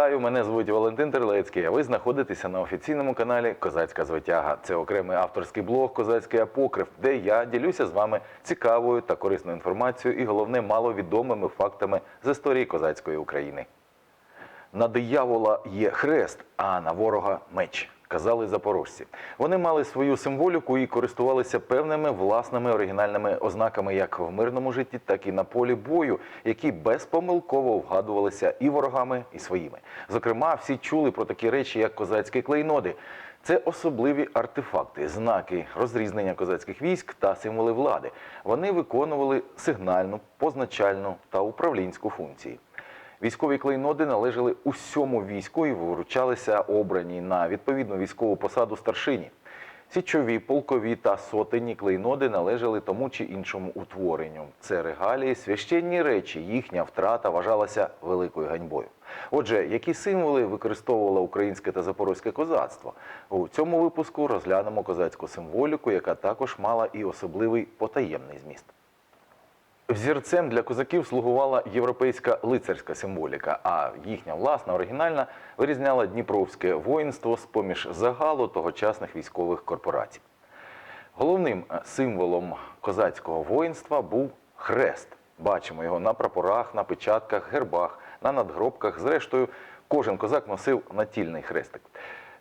Вітаю, мене звуть Валентин Терлецький. А ви знаходитеся на офіційному каналі Козацька звитяга. Це окремий авторський блог Козацький апокриф, де я ділюся з вами цікавою та корисною інформацією і головне маловідомими фактами з історії козацької України. На диявола є хрест, а на ворога меч. Казали запорожці. Вони мали свою символіку і користувалися певними власними оригінальними ознаками як в мирному житті, так і на полі бою, які безпомилково вгадувалися і ворогами, і своїми. Зокрема, всі чули про такі речі, як козацькі клейноди. Це особливі артефакти, знаки розрізнення козацьких військ та символи влади. Вони виконували сигнальну, позначальну та управлінську функції. Військові клейноди належали усьому війську і виручалися обрані на відповідну військову посаду старшині. Січові, полкові та сотенні клейноди належали тому чи іншому утворенню. Це регалії, священні речі. Їхня втрата вважалася великою ганьбою. Отже, які символи використовувало українське та запорозьке козацтво? У цьому випуску розглянемо козацьку символіку, яка також мала і особливий потаємний зміст. Взірцем для козаків слугувала європейська лицарська символіка, а їхня власна оригінальна вирізняла дніпровське воїнство з поміж загалу тогочасних військових корпорацій. Головним е, символом козацького воїнства був хрест. Бачимо його на прапорах, на печатках, гербах, на надгробках. Зрештою, кожен козак носив натільний хрестик.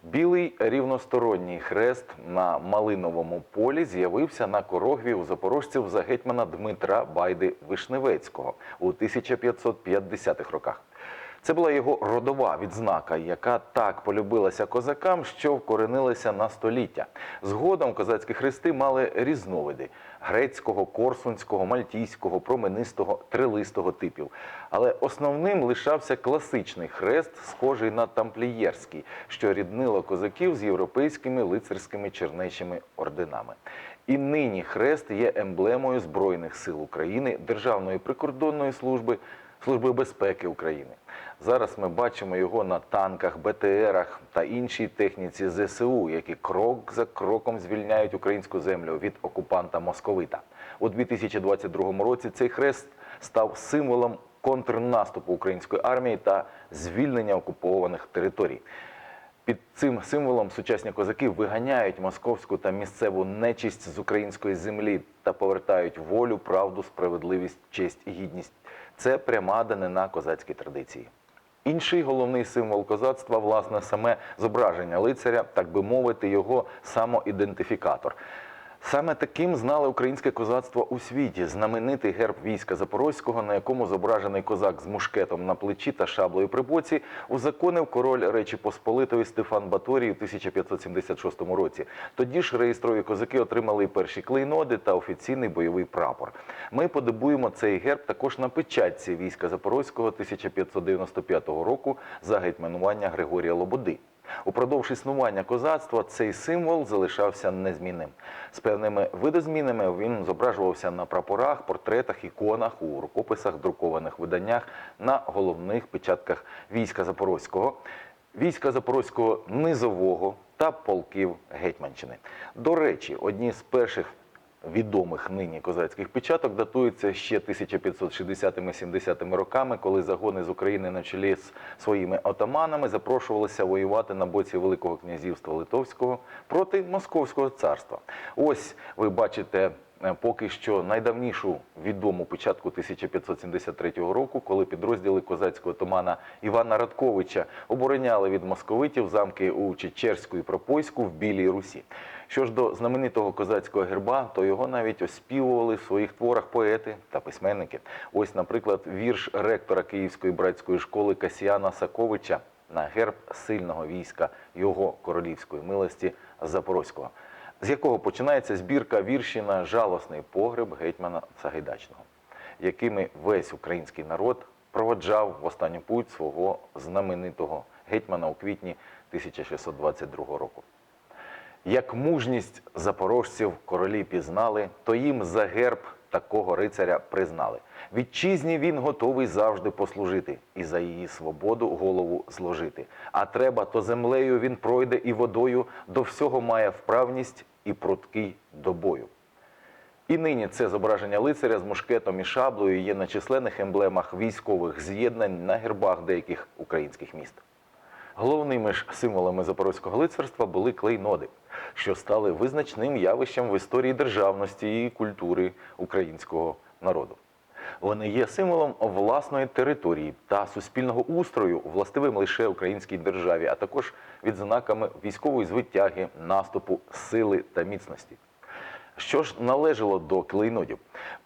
Білий рівносторонній хрест на малиновому полі з'явився на корогві у запорожців за гетьмана Дмитра Байди Вишневецького у 1550-х роках. Це була його родова відзнака, яка так полюбилася козакам, що вкоренилася на століття. Згодом козацькі хрести мали різновиди грецького, корсунського, мальтійського, променистого, трилистого типів. Але основним лишався класичний хрест, схожий на тамплієрський, що ріднило козаків з європейськими лицарськими чернечими орденами. І нині хрест є емблемою Збройних сил України, Державної прикордонної служби, Служби безпеки України. Зараз ми бачимо його на танках, БТРах та іншій техніці ЗСУ, які крок за кроком звільняють українську землю від окупанта московита. У 2022 році цей хрест став символом контрнаступу української армії та звільнення окупованих територій. Під цим символом сучасні козаки виганяють московську та місцеву нечисть з української землі та повертають волю, правду, справедливість, честь і гідність. Це пряма данина козацькій традиції. Інший головний символ козацтва, власне, саме зображення лицаря, так би мовити, його самоідентифікатор. Саме таким знали українське козацтво у світі. Знаменитий герб війська Запорозького, на якому зображений козак з мушкетом на плечі та шаблею при боці, узаконив король Речі Посполитої Стефан Баторій у 1576 році. Тоді ж реєстрові козаки отримали і перші клейноди та офіційний бойовий прапор. Ми подобуємо цей герб також на печатці війська Запорозького 1595 року за гетьманування Григорія Лободи. Упродовж існування козацтва цей символ залишався незмінним. З певними видозмінами він зображувався на прапорах, портретах, іконах, у рукописах, друкованих виданнях, на головних печатках війська Запорозького, війська Запорозького низового та полків Гетьманщини. До речі, одні з перших відомих нині козацьких печаток датуються ще 1560-70 роками, коли загони з України на чолі з своїми отаманами запрошувалися воювати на боці Великого князівства Литовського проти Московського царства. Ось ви бачите. е, Поки що найдавнішу відому початку 1573 року, коли підрозділи козацького отамана Івана Радковича обороняли від московитів замки у Чечерську і Пропойську в Білій Русі. Що ж до знаменитого козацького герба, то його навіть оспівували в своїх творах поети та письменники. Ось, наприклад, вірш ректора Київської братської школи Касіана Саковича на герб сильного війська його королівської милості Запорозького, з якого починається збірка вірші на жалосний погреб гетьмана Сагайдачного, якими весь український народ проводжав в останню путь свого знаменитого гетьмана у квітні 1622 року. Як мужність запорожців королі пізнали, то їм за герб такого рицаря признали. Вітчизні він готовий завжди послужити і за її свободу голову зложити. А треба, то землею він пройде і водою, до всього має вправність і пруткий до бою. І нині це зображення лицаря з мушкетом і шаблею є на численних емблемах військових з'єднань на гербах деяких українських міст. Головними ж символами запорозького лицарства були клейноди, що стали визначним явищем в історії державності і культури українського народу. Вони є символом власної території та суспільного устрою, властивим лише українській державі, а також відзнаками військової звитяги, наступу, сили та міцності. Що ж належало до клейнодів?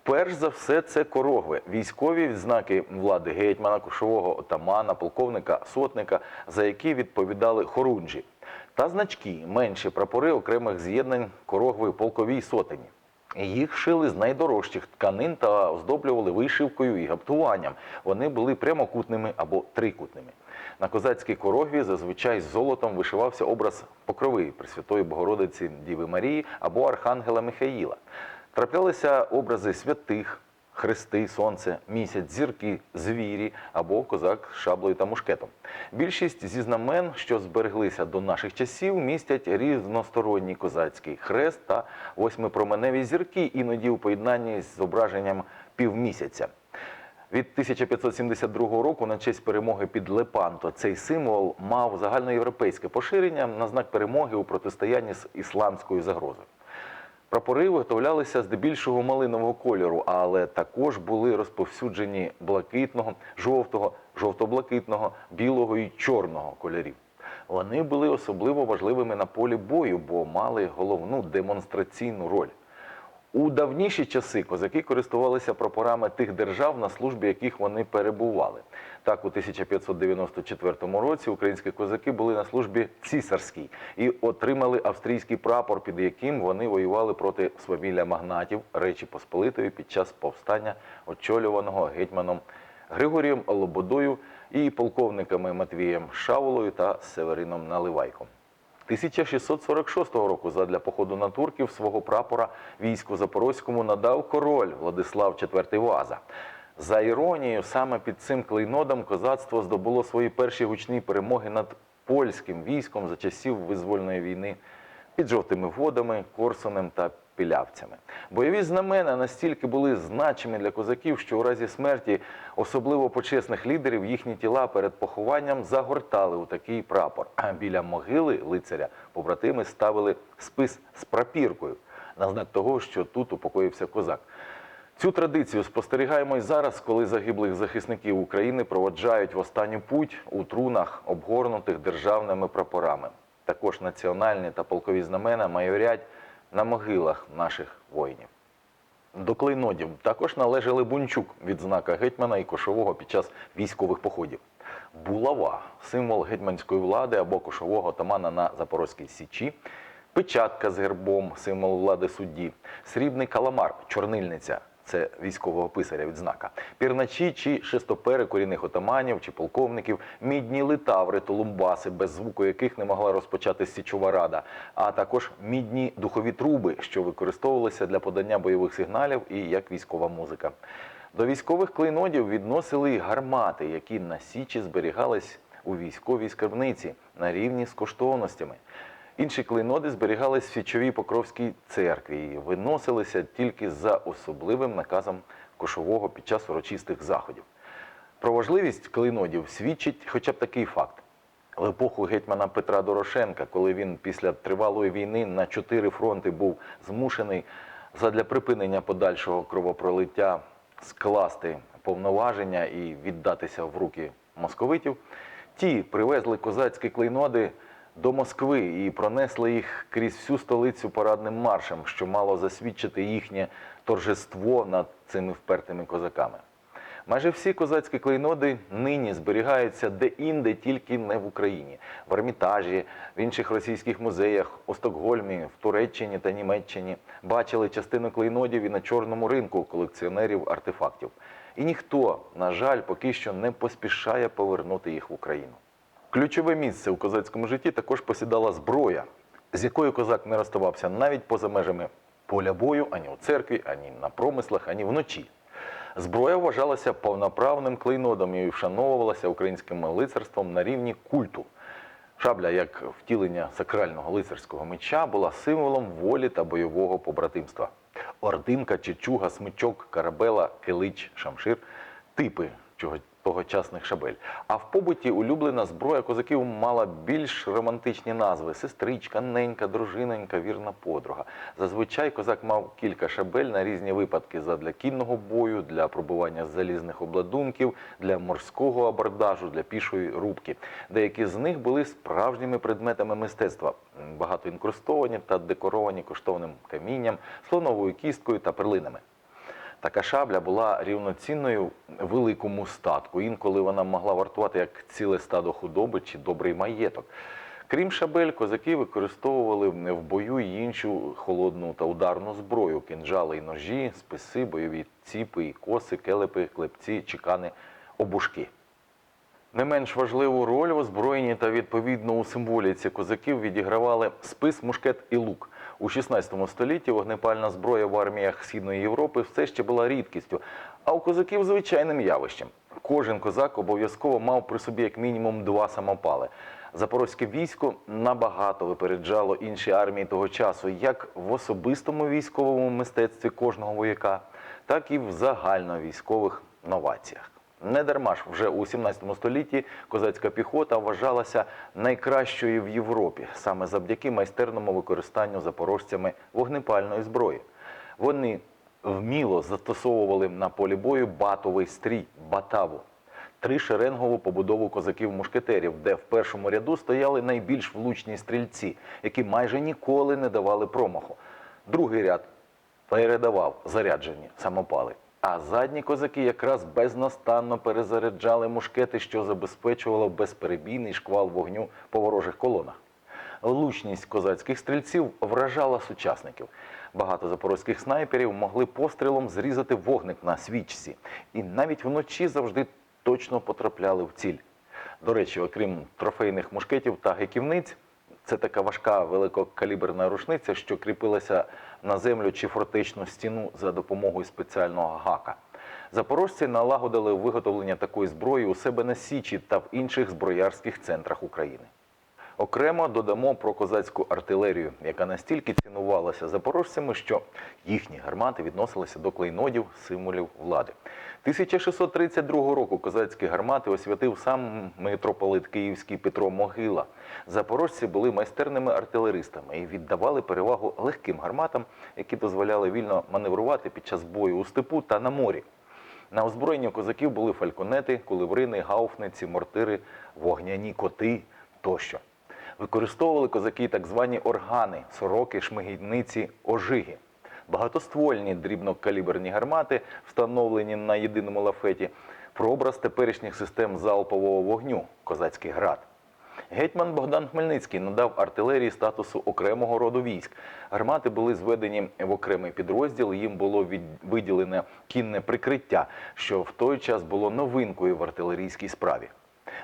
Перш за все, це корогви, військові відзнаки влади гетьмана, кошового отамана, полковника, сотника, за які відповідали хорунжі, та значки, менші прапори окремих з'єднань корогви полковій сотені. Їх шили з найдорожчих тканин та оздоблювали вишивкою і гаптуванням. Вони були прямокутними або трикутними. На козацькій корогві зазвичай з золотом вишивався образ покрови Пресвятої Богородиці Діви Марії або Архангела Михаїла. Траплялися образи святих, хрести, сонце, місяць, зірки, звірі або козак з шаблею та мушкетом. Більшість зі знамен, що збереглися до наших часів, містять різносторонній козацький хрест та восьмипроменеві зірки, іноді у поєднанні з зображенням півмісяця. Від 1572 року на честь перемоги під Лепанто цей символ мав загальноєвропейське поширення на знак перемоги у протистоянні з ісламською загрозою. Прапори виготовлялися здебільшого малинового кольору, але також були розповсюджені блакитного, жовтого, жовто-блакитного, білого і чорного кольорів. Вони були особливо важливими на полі бою, бо мали головну демонстраційну роль. У давніші часи козаки користувалися прапорами тих держав, на службі яких вони перебували. Так, у 1594 році українські козаки були на службі цісарській і отримали австрійський прапор, під яким вони воювали проти свавілля магнатів Речі Посполитої під час повстання, очолюваного гетьманом Григорієм Лободою і полковниками Матвієм Шаволою та Северином Наливайком. 1646 року задля походу на турків свого прапора війську Запорозькому надав король Владислав IV Ваза. За іронією, саме під цим клейнодом козацтво здобуло свої перші гучні перемоги над польським військом за часів визвольної війни під жовтими водами, Корсунем та Пілявцями. Бойові знамена настільки були значимі для козаків, що у разі смерті особливо почесних лідерів їхні тіла перед похованням загортали у такий прапор. А біля могили лицаря побратими ставили спис з прапіркою на знак того, що тут упокоївся козак. Цю традицію спостерігаємо й зараз, коли загиблих захисників України проводжають в останню путь у трунах, обгорнутих державними прапорами. Також національні та полкові знамена майорять на могилах наших воїнів. До клейнодів також належали бунчук, відзнака гетьмана і кошового під час військових походів. Булава символ гетьманської влади або кошового отамана на Запорозькій Січі, печатка з гербом, символ влади судді, срібний каламар, чорнильниця. Це військового писаря відзнака. Пірначі чи шестопери корінних отаманів чи полковників, мідні литаври, тулумбаси, без звуку яких не могла розпочати січова рада, а також мідні духові труби, що використовувалися для подання бойових сигналів і як військова музика. До військових клейнодів відносили й гармати, які на січі зберігались у військовій скарбниці на рівні з коштовностями. Інші клейноди зберігались в Січовій Покровській церкві і виносилися тільки за особливим наказом кошового під час урочистих заходів. Про важливість клейнодів свідчить хоча б такий факт. В епоху гетьмана Петра Дорошенка, коли він після тривалої війни на чотири фронти був змушений задля припинення подальшого кровопролиття скласти повноваження і віддатися в руки московитів, ті привезли козацькі клейноди до Москви і пронесли їх крізь всю столицю парадним маршем, що мало засвідчити їхнє торжество над цими впертими козаками. Майже всі козацькі клейноди нині зберігаються де-інде, тільки не в Україні, в Ермітажі, в інших російських музеях, у Стокгольмі, в Туреччині та Німеччині. Бачили частину клейнодів і на чорному ринку колекціонерів артефактів. І ніхто, на жаль, поки що не поспішає повернути їх в Україну. Ключове місце у козацькому житті також посідала зброя, з якою козак не розставався навіть поза межами поля бою, ані у церкві, ані на промислах, ані вночі. Зброя вважалася повноправним клейнодом і вшановувалася українським лицарством на рівні культу. Шабля, як втілення сакрального лицарського меча, була символом волі та бойового побратимства. ординка, чечуга, смичок, карабела, килич, шамшир типи чого- тогочасних шабель. А в побуті улюблена зброя козаків мала більш романтичні назви: сестричка, ненька, дружиненька, вірна подруга. Зазвичай козак мав кілька шабель на різні випадки задля кінного бою, для пробування залізних обладунків, для морського абордажу, для пішої рубки. Деякі з них були справжніми предметами мистецтва, багато інкрустовані та декоровані коштовним камінням, слоновою кісткою та перлинами. Така шабля була рівноцінною великому статку. Інколи вона могла вартувати як ціле стадо худоби чи добрий маєток. Крім шабель, козаки використовували в бою й іншу холодну та ударну зброю: кинджали й ножі, списи, бойові ціпи, і коси, келепи, клепці, чекани, обушки. Не менш важливу роль в озброєнні та відповідно у символіці козаків відігравали спис, мушкет і лук. У 16 столітті вогнепальна зброя в арміях Східної Європи все ще була рідкістю, а у козаків звичайним явищем. Кожен козак обов'язково мав при собі як мінімум два самопали. Запорозьке військо набагато випереджало інші армії того часу, як в особистому військовому мистецтві кожного вояка, так і в загальновійськових новаціях. Не дарма ж вже у 17 столітті козацька піхота вважалася найкращою в Європі саме завдяки майстерному використанню запорожцями вогнепальної зброї. Вони вміло застосовували на полі бою батовий стрій, батаву, тришеренгову побудову козаків-мушкетерів, де в першому ряду стояли найбільш влучні стрільці, які майже ніколи не давали промаху. Другий ряд передавав заряджені самопали. А задні козаки якраз безнастанно перезаряджали мушкети, що забезпечувало безперебійний шквал вогню по ворожих колонах. Влучність козацьких стрільців вражала сучасників. Багато запорозьких снайперів могли пострілом зрізати вогник на свічці, і навіть вночі завжди точно потрапляли в ціль. До речі, окрім трофейних мушкетів та геківниць, це така важка великокаліберна рушниця, що кріпилася на землю чи фортечну стіну за допомогою спеціального гака. Запорожці налагодили виготовлення такої зброї у себе на Січі та в інших зброярських центрах України. Окремо додамо про козацьку артилерію, яка настільки цінувалася запорожцями, що їхні гармати відносилися до клейнодів, символів влади. 1632 року козацькі гармати освятив сам митрополит Київський Петро Могила. Запорожці були майстерними артилеристами і віддавали перевагу легким гарматам, які дозволяли вільно маневрувати під час бою у степу та на морі. На озброєнні козаків були фальконети, кулеврини, гауфниці, мортири, вогняні коти тощо. Використовували козаки так звані органи, сороки, шмигійниці, ожиги. Багатоствольні дрібнокаліберні гармати, встановлені на єдиному лафеті, прообраз теперішніх систем залпового вогню козацький град. Гетьман Богдан Хмельницький надав артилерії статусу окремого роду військ. Гармати були зведені в окремий підрозділ. Їм було виділене кінне прикриття, що в той час було новинкою в артилерійській справі.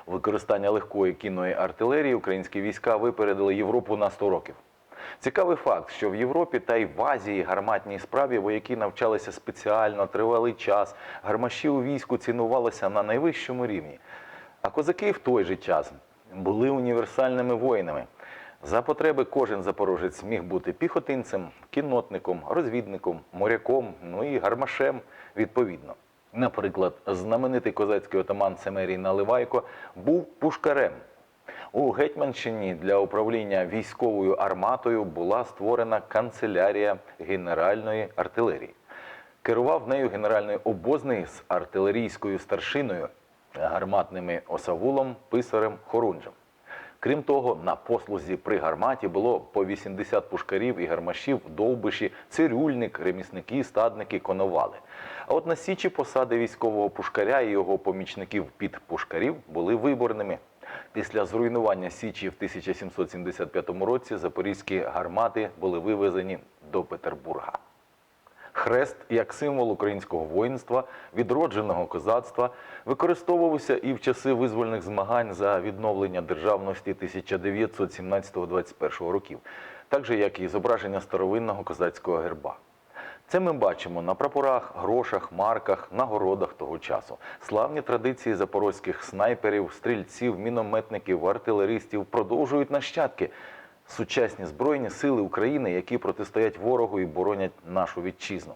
Використання легкої кінної артилерії українські війська випередили Європу на 100 років. Цікавий факт, що в Європі та й в Азії гарматній справі вояки навчалися спеціально тривалий час. Гармаші у війську цінувалися на найвищому рівні. А козаки в той же час були універсальними воїнами. За потреби кожен запорожець міг бути піхотинцем, кіннотником, розвідником, моряком, ну і гармашем відповідно. Наприклад, знаменитий козацький отаман Семерій Наливайко був пушкарем. У Гетьманщині для управління військовою арматою була створена канцелярія генеральної артилерії. Керував нею генеральний обозний з артилерійською старшиною, гарматними осавулом, писарем, хорунжем. Крім того, на послузі при гарматі було по 80 пушкарів і гармашів, довбиші, цирюльник, ремісники, стадники, коновали. А от на січі посади військового пушкаря і його помічників під пушкарів були виборними. Після зруйнування Січі в 1775 році запорізькі гармати були вивезені до Петербурга. Хрест як символ українського воїнства, відродженого козацтва, використовувався і в часи визвольних змагань за відновлення державності 1917-21 років, так же як і зображення старовинного козацького герба. Це ми бачимо на прапорах, грошах, марках, нагородах того часу. Славні традиції запорозьких снайперів, стрільців, мінометників, артилеристів продовжують нащадки. сучасні збройні сили України, які протистоять ворогу і боронять нашу вітчизну.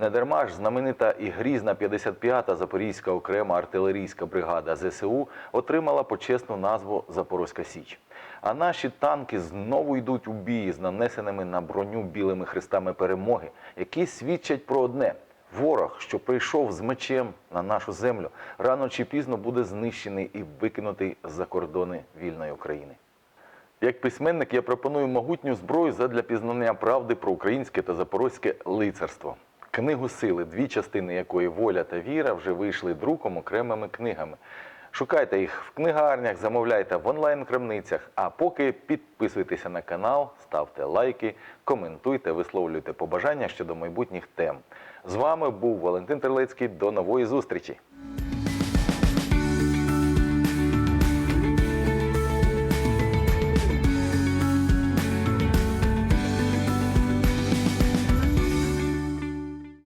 Недарма ж знаменита і грізна 55-та Запорізька окрема артилерійська бригада ЗСУ отримала почесну назву Запорозька Січ. А наші танки знову йдуть у бій з нанесеними на броню білими хрестами перемоги, які свідчать про одне: ворог, що прийшов з мечем на нашу землю, рано чи пізно буде знищений і викинутий за кордони вільної України. Як письменник я пропоную могутню зброю задля пізнання правди про українське та запорозьке лицарство. Книгу сили, дві частини якої воля та віра вже вийшли друком окремими книгами. Шукайте їх в книгарнях, замовляйте в онлайн-крамницях. А поки підписуйтеся на канал, ставте лайки, коментуйте, висловлюйте побажання щодо майбутніх тем. З вами був Валентин Терлецький. До нової зустрічі!